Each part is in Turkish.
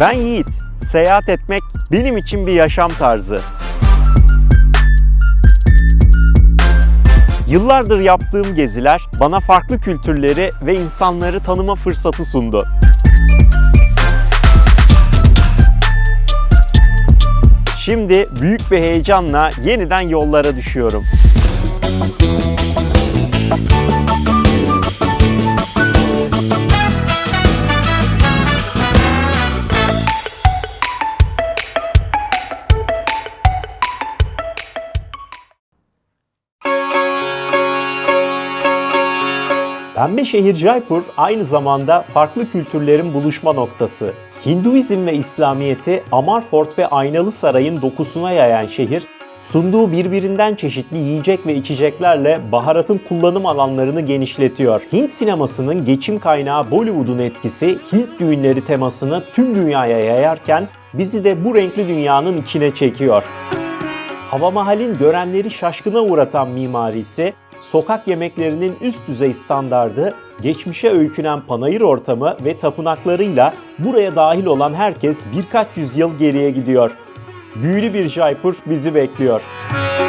Ben Yiğit. Seyahat etmek benim için bir yaşam tarzı. Yıllardır yaptığım geziler bana farklı kültürleri ve insanları tanıma fırsatı sundu. Şimdi büyük bir heyecanla yeniden yollara düşüyorum. Pembe şehir Jaipur aynı zamanda farklı kültürlerin buluşma noktası. Hinduizm ve İslamiyet'i Amar Fort ve Aynalı Saray'ın dokusuna yayan şehir, sunduğu birbirinden çeşitli yiyecek ve içeceklerle baharatın kullanım alanlarını genişletiyor. Hint sinemasının geçim kaynağı Bollywood'un etkisi Hint düğünleri temasını tüm dünyaya yayarken bizi de bu renkli dünyanın içine çekiyor. Hava Mahal'in görenleri şaşkına uğratan mimarisi, sokak yemeklerinin üst düzey standardı, geçmişe öykünen panayır ortamı ve tapınaklarıyla buraya dahil olan herkes birkaç yüzyıl geriye gidiyor. Büyülü bir Jaipur bizi bekliyor. Bugün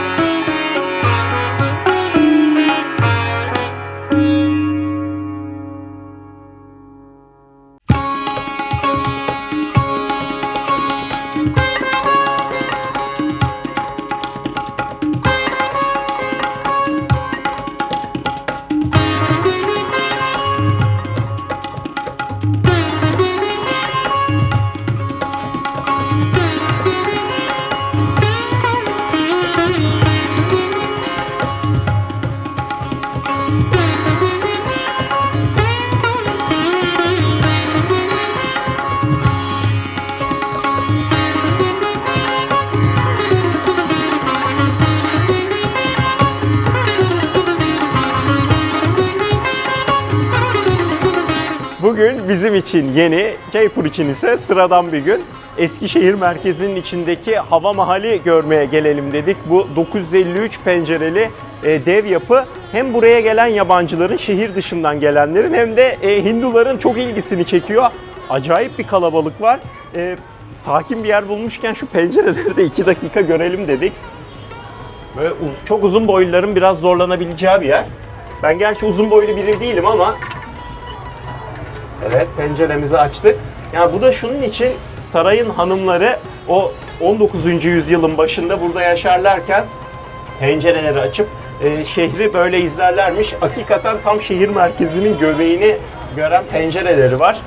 bizim için yeni, Jaipur için ise sıradan bir gün. Eskişehir merkezinin içindeki hava mahali görmeye gelelim dedik. Bu 953 pencereli e, dev yapı hem buraya gelen yabancıların, şehir dışından gelenlerin hem de e, Hinduların çok ilgisini çekiyor. Acayip bir kalabalık var. E, sakin bir yer bulmuşken şu pencereleri de 2 dakika görelim dedik. Böyle uz- çok uzun boyluların biraz zorlanabileceği bir yer. Ben gerçi uzun boylu biri değilim ama Evet penceremizi açtık. Yani bu da şunun için sarayın hanımları o 19. yüzyılın başında burada yaşarlarken pencereleri açıp e, şehri böyle izlerlermiş. Hakikaten tam şehir merkezinin göbeğini gören pencereleri var.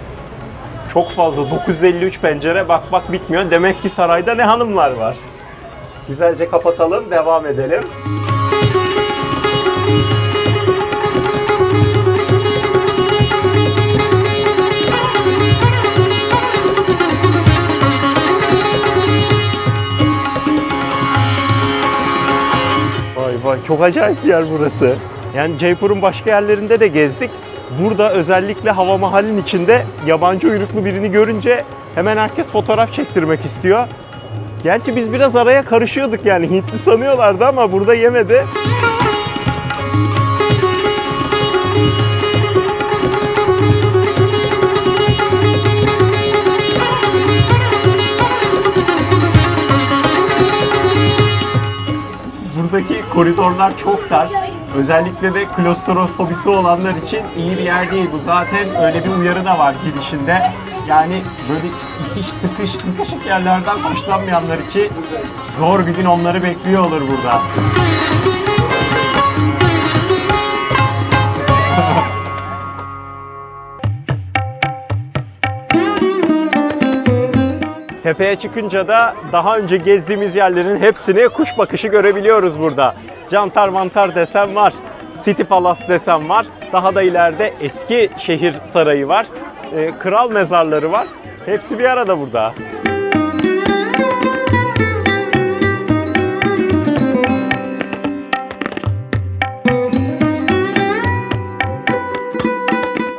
Çok fazla 953 pencere bak bak bitmiyor. Demek ki sarayda ne hanımlar var. Güzelce kapatalım, devam edelim. Vay çok acayip yer burası. Yani Jaipur'un başka yerlerinde de gezdik. Burada özellikle hava mahallin içinde yabancı uyruklu birini görünce hemen herkes fotoğraf çektirmek istiyor. Gerçi biz biraz araya karışıyorduk yani Hintli sanıyorlardı ama burada yemedi. Buradaki koridorlar çok dar. Özellikle de klostrofobisi olanlar için iyi bir yer değil. Bu zaten öyle bir uyarı da var girişinde. Yani böyle itiş tıkış sıkışık yerlerden hoşlanmayanlar için zor bir gün onları bekliyor olur burada. Tepeye çıkınca da daha önce gezdiğimiz yerlerin hepsini kuş bakışı görebiliyoruz burada. Cantar mantar desem var, City Palace desem var. Daha da ileride eski şehir sarayı var. Ee, kral mezarları var. Hepsi bir arada burada.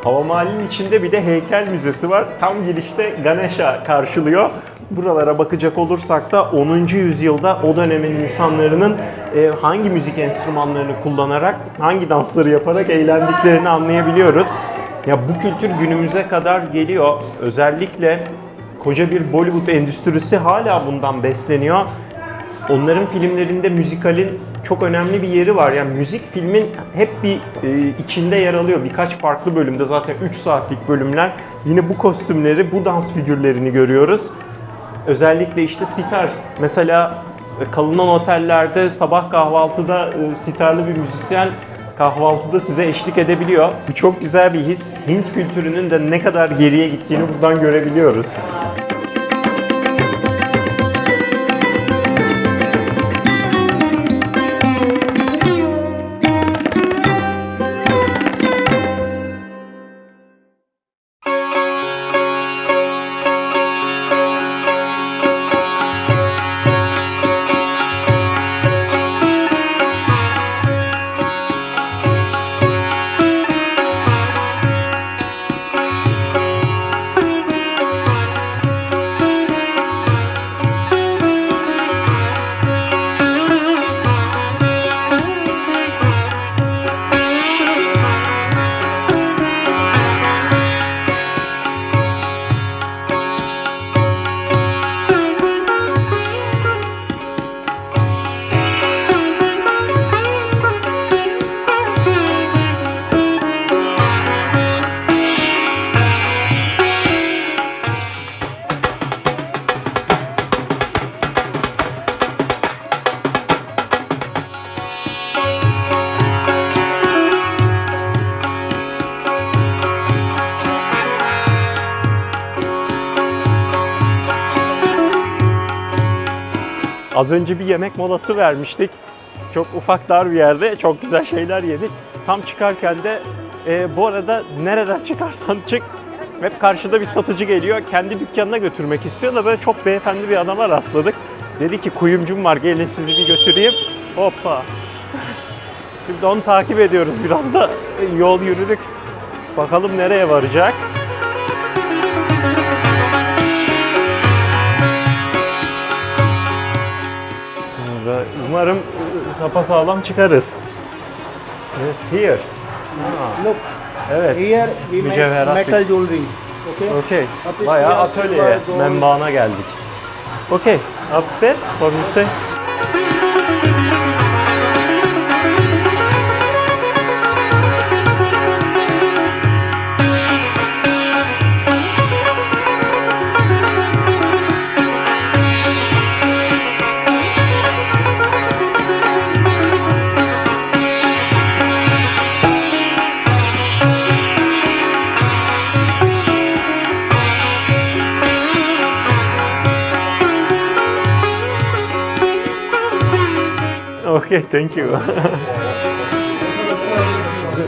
Hava içinde bir de heykel müzesi var. Tam girişte Ganesha karşılıyor. Buralara bakacak olursak da 10. yüzyılda o dönemin insanların e, hangi müzik enstrümanlarını kullanarak, hangi dansları yaparak eğlendiklerini anlayabiliyoruz. Ya bu kültür günümüze kadar geliyor. Özellikle koca bir Bollywood endüstrisi hala bundan besleniyor. Onların filmlerinde müzikalin çok önemli bir yeri var. Yani müzik filmin hep bir e, içinde yer alıyor. Birkaç farklı bölümde zaten 3 saatlik bölümler. Yine bu kostümleri, bu dans figürlerini görüyoruz. Özellikle işte sitar. Mesela e, kalınan otellerde sabah kahvaltıda e, sitarlı bir müzisyen kahvaltıda size eşlik edebiliyor. Bu çok güzel bir his. Hint kültürünün de ne kadar geriye gittiğini buradan görebiliyoruz. Önce bir yemek molası vermiştik. Çok ufak dar bir yerde çok güzel şeyler yedik. Tam çıkarken de e, bu arada nereden çıkarsan çık hep karşıda bir satıcı geliyor. Kendi dükkanına götürmek istiyor da böyle çok beyefendi bir adama rastladık. Dedi ki kuyumcum var gelin sizi bir götüreyim. Hoppa. Şimdi onu takip ediyoruz. Biraz da yol yürüdük. Bakalım nereye varacak. Umarım sapasağlam çıkarız. Evet, here. Look, Evet. here we make Mücevherat metal jewelry. Okay. Upstairs, Bayağı atölyeye, membana geldik. Okey. Upstairs for me say. Okey, thank you.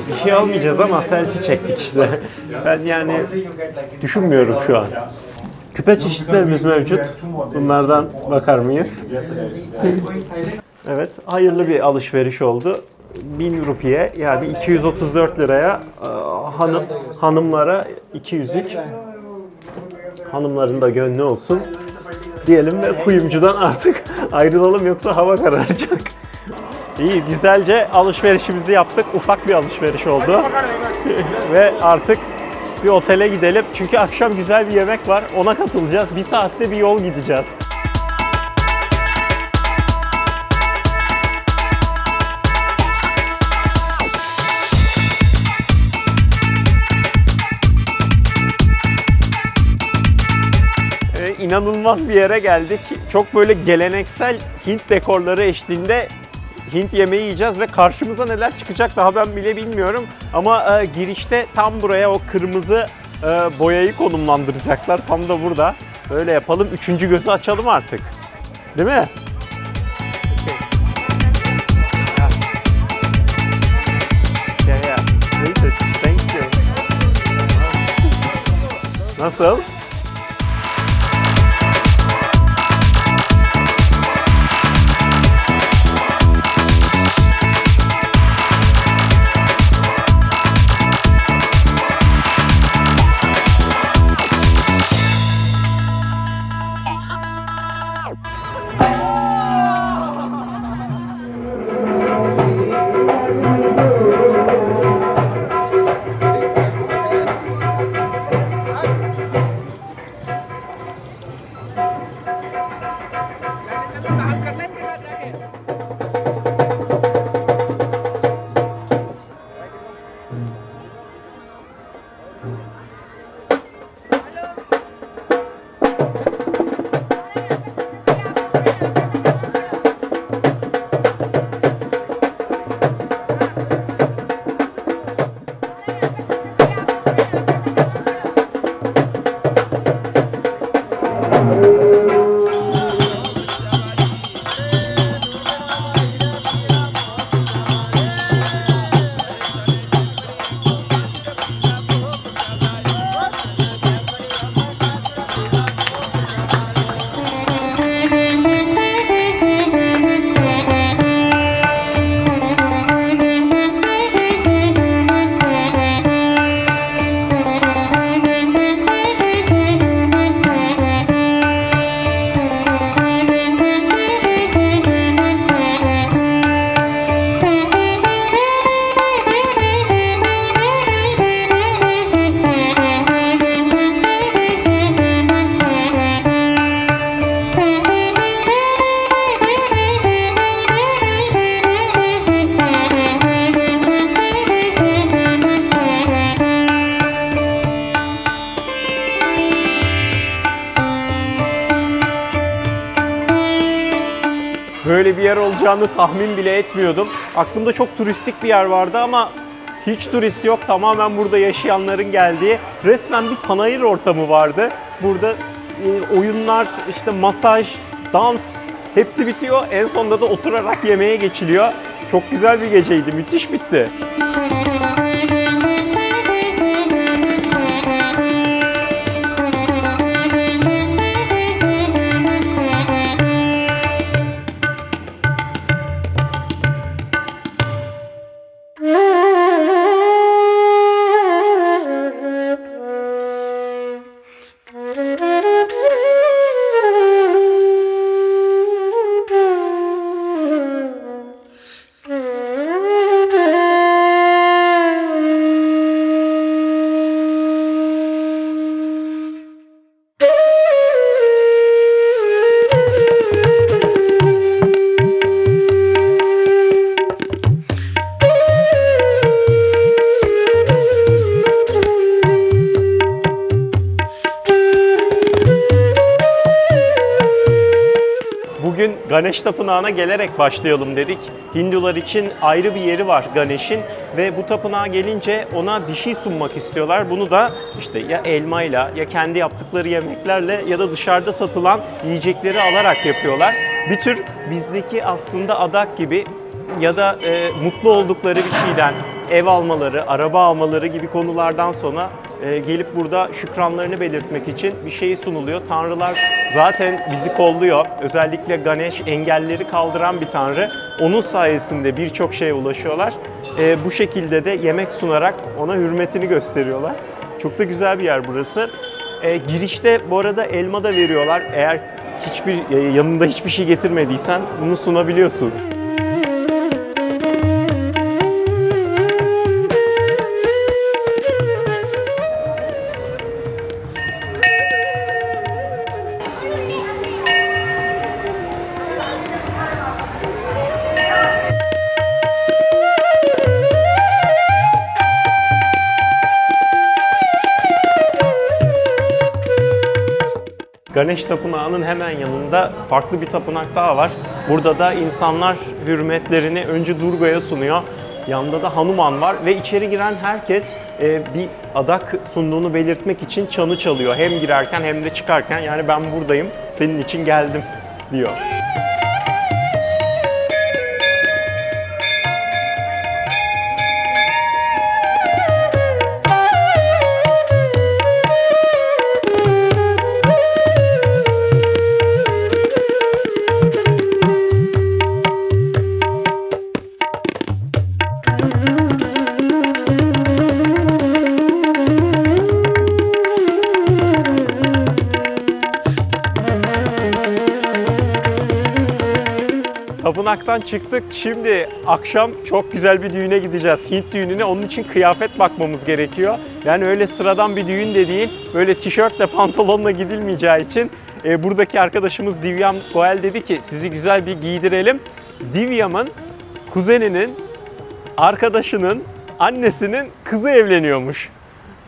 bir şey almayacağız ama selfie çektik işte. Ben yani düşünmüyorum şu an. Küpe çeşitlerimiz mevcut. Bunlardan bakar mıyız? Evet, hayırlı bir alışveriş oldu. 1000 rupiye yani 234 liraya e, hanım hanımlara 200'lük hanımların da gönlü olsun diyelim ve kuyumcudan artık ayrılalım yoksa hava kararacak. İyi güzelce alışverişimizi yaptık. Ufak bir alışveriş oldu. ve artık bir otele gidelim. Çünkü akşam güzel bir yemek var. Ona katılacağız. Bir saatte bir yol gideceğiz. Ee, inanılmaz bir yere geldik. Çok böyle geleneksel Hint dekorları eşliğinde Hint yemeği yiyeceğiz ve karşımıza neler çıkacak daha ben bile bilmiyorum. Ama e, girişte tam buraya o kırmızı e, boyayı konumlandıracaklar. Tam da burada. Böyle yapalım. Üçüncü gözü açalım artık. Değil mi? Nasıl? Böyle bir yer olacağını tahmin bile etmiyordum. Aklımda çok turistik bir yer vardı ama hiç turist yok. Tamamen burada yaşayanların geldiği resmen bir panayır ortamı vardı. Burada e, oyunlar, işte masaj, dans hepsi bitiyor. En sonunda da oturarak yemeğe geçiliyor. Çok güzel bir geceydi. Müthiş bitti. Ganesh Tapınağı'na gelerek başlayalım dedik. Hindular için ayrı bir yeri var Ganesh'in ve bu tapınağa gelince ona bir şey sunmak istiyorlar. Bunu da işte ya elmayla ya kendi yaptıkları yemeklerle ya da dışarıda satılan yiyecekleri alarak yapıyorlar. Bir tür bizdeki aslında adak gibi ya da e, mutlu oldukları bir şeyden ev almaları, araba almaları gibi konulardan sonra e, gelip burada şükranlarını belirtmek için bir şey sunuluyor. Tanrılar zaten bizi kolluyor. Özellikle Ganesh engelleri kaldıran bir tanrı. Onun sayesinde birçok şeye ulaşıyorlar. E, bu şekilde de yemek sunarak ona hürmetini gösteriyorlar. Çok da güzel bir yer burası. E, girişte bu arada elma da veriyorlar. Eğer hiçbir yanında hiçbir şey getirmediysen bunu sunabiliyorsun. Ganesh Tapınağı'nın hemen yanında farklı bir tapınak daha var. Burada da insanlar hürmetlerini önce Durga'ya sunuyor. Yanında da Hanuman var ve içeri giren herkes e, bir adak sunduğunu belirtmek için çanı çalıyor. Hem girerken hem de çıkarken yani ben buradayım, senin için geldim diyor. Tapınaktan çıktık. Şimdi akşam çok güzel bir düğüne gideceğiz. Hint düğününe. Onun için kıyafet bakmamız gerekiyor. Yani öyle sıradan bir düğün de değil. Böyle tişörtle pantolonla gidilmeyeceği için e, buradaki arkadaşımız Divyam Goel dedi ki sizi güzel bir giydirelim. Divyam'ın kuzeninin arkadaşının annesinin kızı evleniyormuş.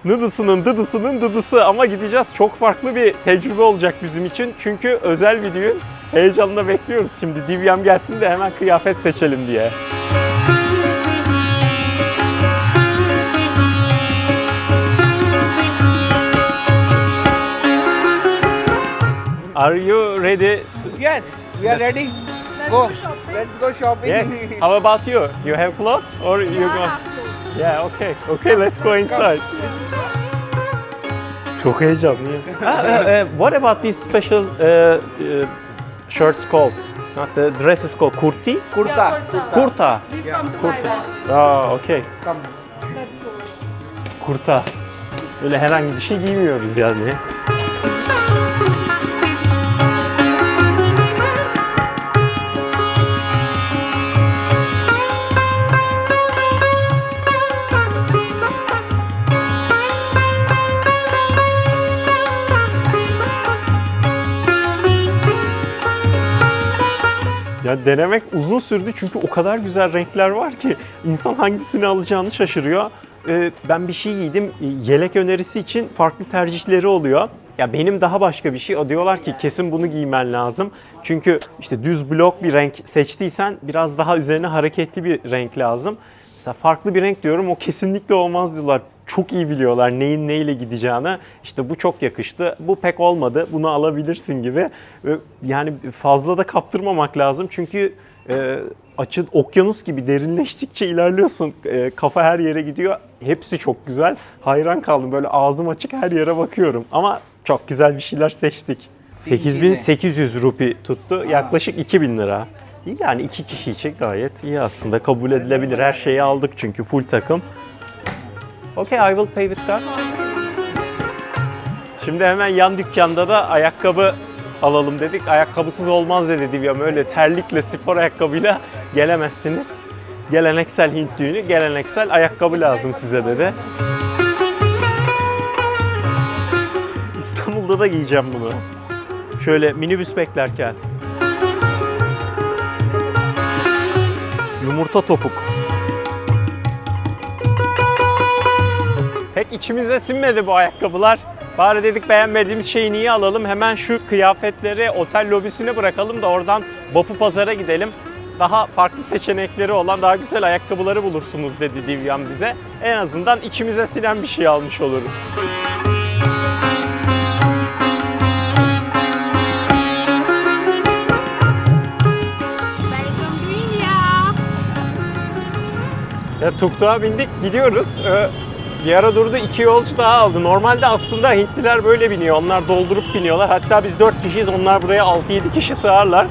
Dıdısının dıdısının dıdısı ama gideceğiz. Çok farklı bir tecrübe olacak bizim için. Çünkü özel bir düğün. Heyecanla bekliyoruz şimdi. Divyam gelsin de hemen kıyafet seçelim diye. Are you ready? to- Yes, we are ready. Go. Let's go shopping. Yes. How about you? You have clothes or you go? Yeah, okay. Okay, let's go inside. Çok heyecanlıyım. Ah, uh, uh, what about these special uh, uh, shirts called? Not the dresses called kurti? Kurta. Kurta. We from Kurta. Thailand. Aa, okay. Come. Let's go. Kurta. Öyle herhangi bir şey giymiyoruz yani. Denemek uzun sürdü çünkü o kadar güzel renkler var ki insan hangisini alacağını şaşırıyor. Ee, ben bir şey giydim, e, yelek önerisi için farklı tercihleri oluyor. Ya benim daha başka bir şey. O diyorlar ki kesin bunu giymen lazım. Çünkü işte düz blok bir renk seçtiysen biraz daha üzerine hareketli bir renk lazım. Mesela farklı bir renk diyorum o kesinlikle olmaz diyorlar. Çok iyi biliyorlar neyin neyle gideceğini. İşte bu çok yakıştı. Bu pek olmadı. Bunu alabilirsin gibi. Yani fazla da kaptırmamak lazım. Çünkü e, açı okyanus gibi derinleştikçe ilerliyorsun. E, kafa her yere gidiyor. Hepsi çok güzel. Hayran kaldım. Böyle ağzım açık her yere bakıyorum. Ama çok güzel bir şeyler seçtik. 8800 rupi tuttu. Yaklaşık 2000 lira. Yani iki kişi için gayet iyi aslında. Kabul edilebilir. Her şeyi aldık çünkü full takım. Okay, I will pay with card. Şimdi hemen yan dükkanda da ayakkabı alalım dedik. Ayakkabısız olmaz dedi Divyam. Öyle terlikle, spor ayakkabıyla gelemezsiniz. Geleneksel Hint düğünü, geleneksel ayakkabı lazım size dedi. İstanbul'da da giyeceğim bunu. Şöyle minibüs beklerken. Yumurta topuk. Pek içimize sinmedi bu ayakkabılar. Bari dedik beğenmediğimiz şeyi niye alalım? Hemen şu kıyafetleri otel lobisine bırakalım da oradan Bapu Pazar'a gidelim. Daha farklı seçenekleri olan daha güzel ayakkabıları bulursunuz dedi Divyam bize. En azından içimize sinen bir şey almış oluruz. Ya tuktuğa bindik gidiyoruz. Ee, bir ara durdu iki yolcu daha aldı. Normalde aslında Hintliler böyle biniyor. Onlar doldurup biniyorlar. Hatta biz 4 kişiyiz. Onlar buraya 6-7 kişi sığarlar.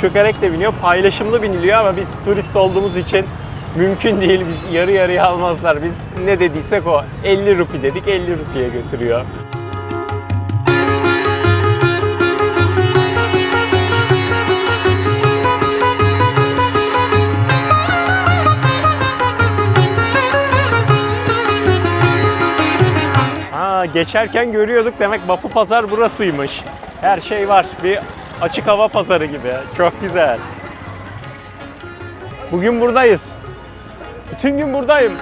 Çökerek de biniyor. Paylaşımlı biniliyor ama biz turist olduğumuz için mümkün değil. Biz yarı yarıya almazlar. Biz ne dediysek o. 50 rupi dedik 50 rupiye götürüyor. Geçerken görüyorduk demek Bapu Pazar burasıymış. Her şey var. Bir açık hava pazarı gibi. Çok güzel. Bugün buradayız. Bütün gün buradayım.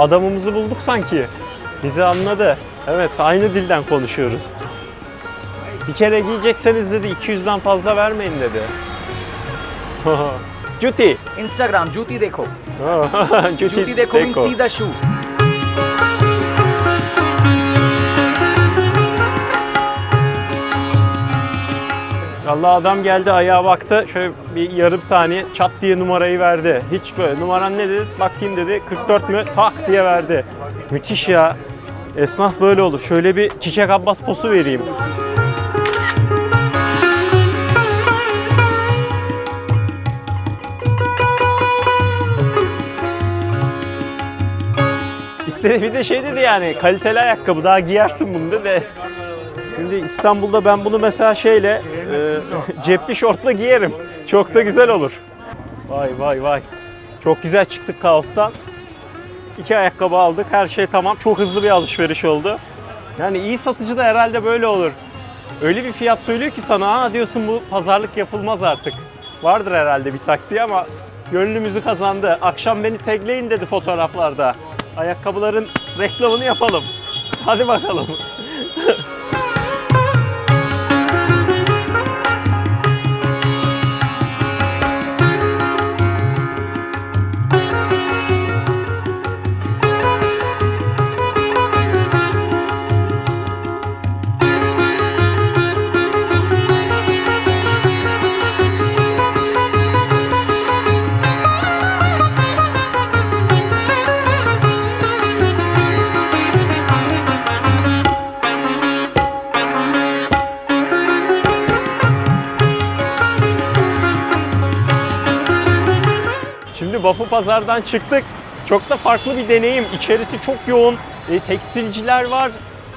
adamımızı bulduk sanki. Bizi anladı. Evet aynı dilden konuşuyoruz. Bir kere giyecekseniz dedi 200'den fazla vermeyin dedi. Juti. Instagram Juti Deko. Juti Deko, Deko. in see the shoe. Allah adam geldi ayağa baktı. Şöyle bir yarım saniye çat diye numarayı verdi. Hiç böyle numaran ne dedi? Bakayım dedi. 44 mü? Tak diye verdi. Müthiş ya. Esnaf böyle olur. Şöyle bir çiçek abbas posu vereyim. İstedi bir de şey dedi yani kaliteli ayakkabı daha giyersin bunu dedi. Şimdi İstanbul'da ben bunu mesela şeyle e, cepli şortla giyerim. Çok da güzel olur. Vay vay vay. Çok güzel çıktık kaostan. İki ayakkabı aldık. Her şey tamam. Çok hızlı bir alışveriş oldu. Yani iyi satıcı da herhalde böyle olur. Öyle bir fiyat söylüyor ki sana ha diyorsun bu pazarlık yapılmaz artık. Vardır herhalde bir taktiği ama gönlümüzü kazandı. Akşam beni tagleyin dedi fotoğraflarda. Ayakkabıların reklamını yapalım. Hadi bakalım. Pazar'dan çıktık. Çok da farklı bir deneyim. İçerisi çok yoğun. E, tekstilciler var.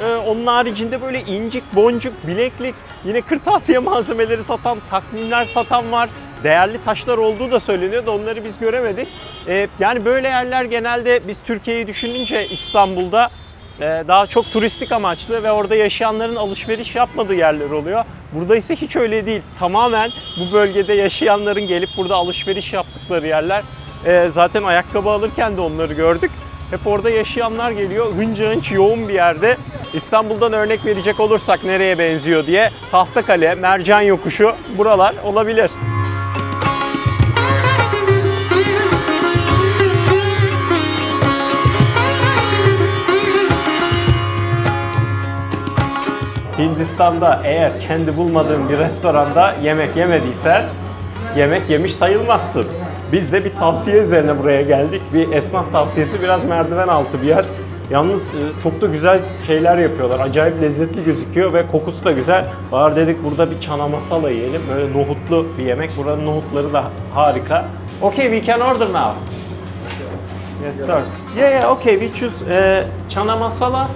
E, onun haricinde böyle incik, boncuk, bileklik, yine kırtasiye malzemeleri satan, takvimler satan var. Değerli taşlar olduğu da söyleniyor da onları biz göremedik. E, yani böyle yerler genelde biz Türkiye'yi düşününce İstanbul'da e, daha çok turistik amaçlı ve orada yaşayanların alışveriş yapmadığı yerler oluyor. Burada ise hiç öyle değil. Tamamen bu bölgede yaşayanların gelip burada alışveriş yaptıkları yerler. E, zaten ayakkabı alırken de onları gördük. Hep orada yaşayanlar geliyor. Hınca hınç yoğun bir yerde. İstanbul'dan örnek verecek olursak nereye benziyor diye Tahtakale, Mercan Yokuşu buralar olabilir. Hindistan'da eğer kendi bulmadığın bir restoranda yemek yemediysen yemek yemiş sayılmazsın. Biz de bir tavsiye üzerine buraya geldik. Bir esnaf tavsiyesi biraz merdiven altı bir yer. Yalnız e, çok da güzel şeyler yapıyorlar. Acayip lezzetli gözüküyor ve kokusu da güzel. Var dedik burada bir çana masala yiyelim. Böyle nohutlu bir yemek. Buranın nohutları da harika. Okay, we can order now. Yes, sir. Yeah, yeah, okay. We choose uh, chana masala.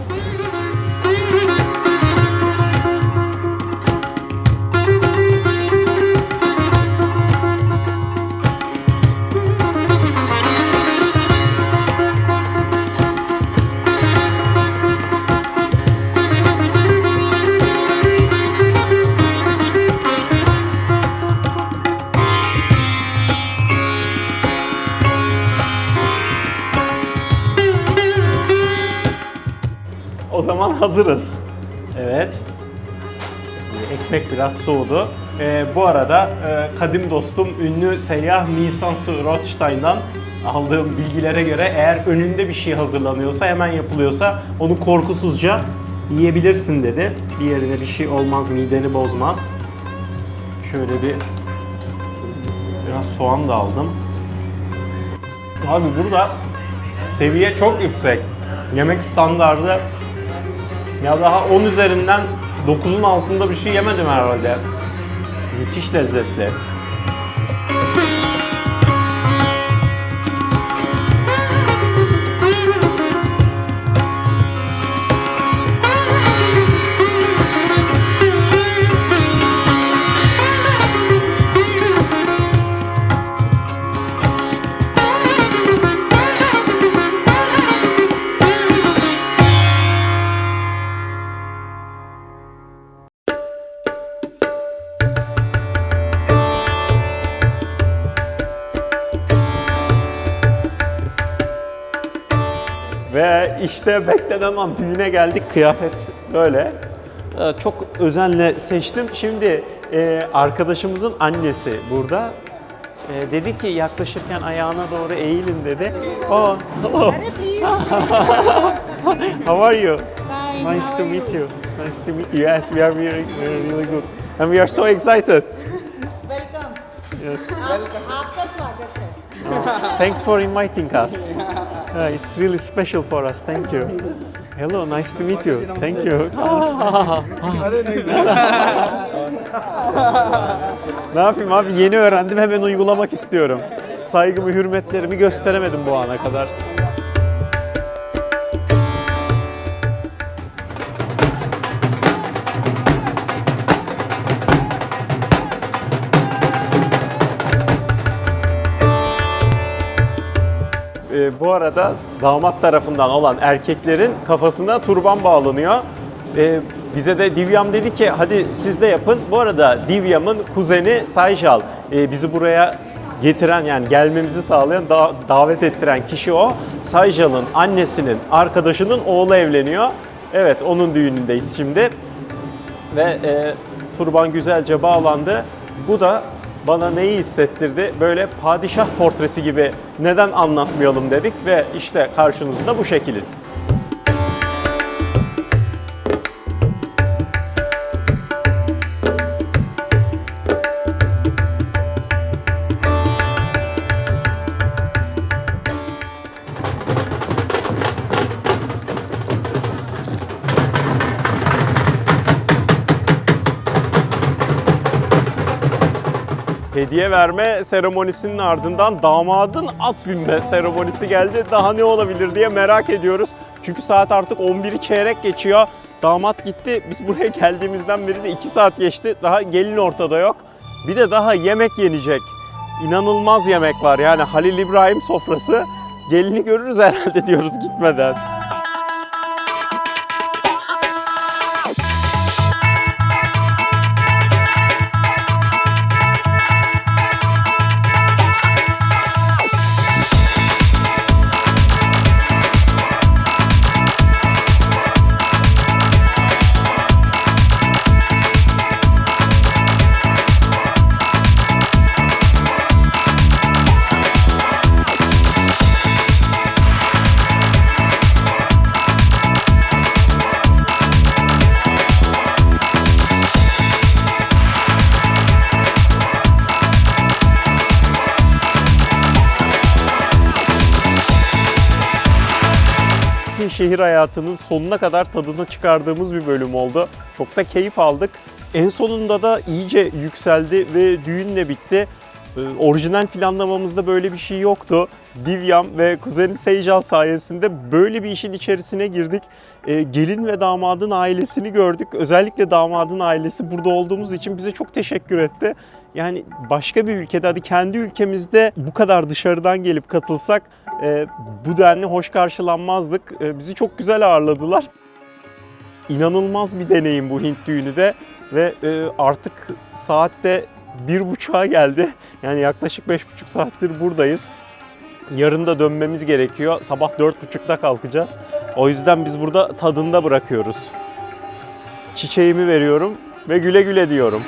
Hazırız. Evet. Ekmek biraz soğudu. Ee, bu arada e, kadim dostum ünlü seyyah Nisan Rothstein'dan aldığım bilgilere göre eğer önünde bir şey hazırlanıyorsa hemen yapılıyorsa onu korkusuzca yiyebilirsin dedi. Bir yerine bir şey olmaz, mideni bozmaz. Şöyle bir biraz soğan da aldım. Abi burada seviye çok yüksek. Yemek standardı ya daha 10 üzerinden 9'un altında bir şey yemedim herhalde. Müthiş lezzetli. Ve işte beklenen an düğüne geldik. Kıyafet böyle. Ee, çok özenle seçtim. Şimdi e, arkadaşımızın annesi burada. E, dedi ki yaklaşırken ayağına doğru eğilin dedi. Oh, hello. how are you? Fine, nice to meet you? you. Nice to meet you. Yes, we are really, really good. And we are so excited. Welcome. Yes. Welcome. Aapka swagat hai. Thanks for inviting us. Uh, it's really special for us. Thank you. Hello, nice to meet you. Thank you. ne yapayım abi yeni öğrendim hemen uygulamak istiyorum. Saygımı, hürmetlerimi gösteremedim bu ana kadar. Bu arada damat tarafından olan erkeklerin kafasına turban bağlanıyor. E, bize de Divyam dedi ki hadi siz de yapın. Bu arada Divyam'ın kuzeni Sayjal e, bizi buraya getiren yani gelmemizi sağlayan da- davet ettiren kişi o. Sayjal'ın annesinin arkadaşının oğlu evleniyor. Evet onun düğünündeyiz şimdi ve e, turban güzelce bağlandı. Bu da bana neyi hissettirdi? Böyle padişah portresi gibi neden anlatmayalım dedik ve işte karşınızda bu şekiliz. Hediye verme seremonisinin ardından damadın at binme seremonisi geldi. Daha ne olabilir diye merak ediyoruz. Çünkü saat artık 11'i çeyrek geçiyor. Damat gitti. Biz buraya geldiğimizden beri de 2 saat geçti. Daha gelin ortada yok. Bir de daha yemek yenecek. İnanılmaz yemek var. Yani Halil İbrahim sofrası. Gelini görürüz herhalde diyoruz gitmeden. Şehir hayatının sonuna kadar tadını çıkardığımız bir bölüm oldu. Çok da keyif aldık. En sonunda da iyice yükseldi ve düğünle bitti. Ee, orijinal planlamamızda böyle bir şey yoktu. Divyam ve kuzeni Seycal sayesinde böyle bir işin içerisine girdik. Ee, gelin ve damadın ailesini gördük. Özellikle damadın ailesi burada olduğumuz için bize çok teşekkür etti. Yani başka bir ülkede hadi kendi ülkemizde bu kadar dışarıdan gelip katılsak e, bu denli hoş karşılanmazdık. E, bizi çok güzel ağırladılar. İnanılmaz bir deneyim bu Hint düğünü de ve e, artık saatte bir buçuğa geldi. Yani yaklaşık beş buçuk saattir buradayız. Yarın da dönmemiz gerekiyor. Sabah dört buçukta kalkacağız. O yüzden biz burada tadında bırakıyoruz. Çiçeğimi veriyorum ve güle güle diyorum.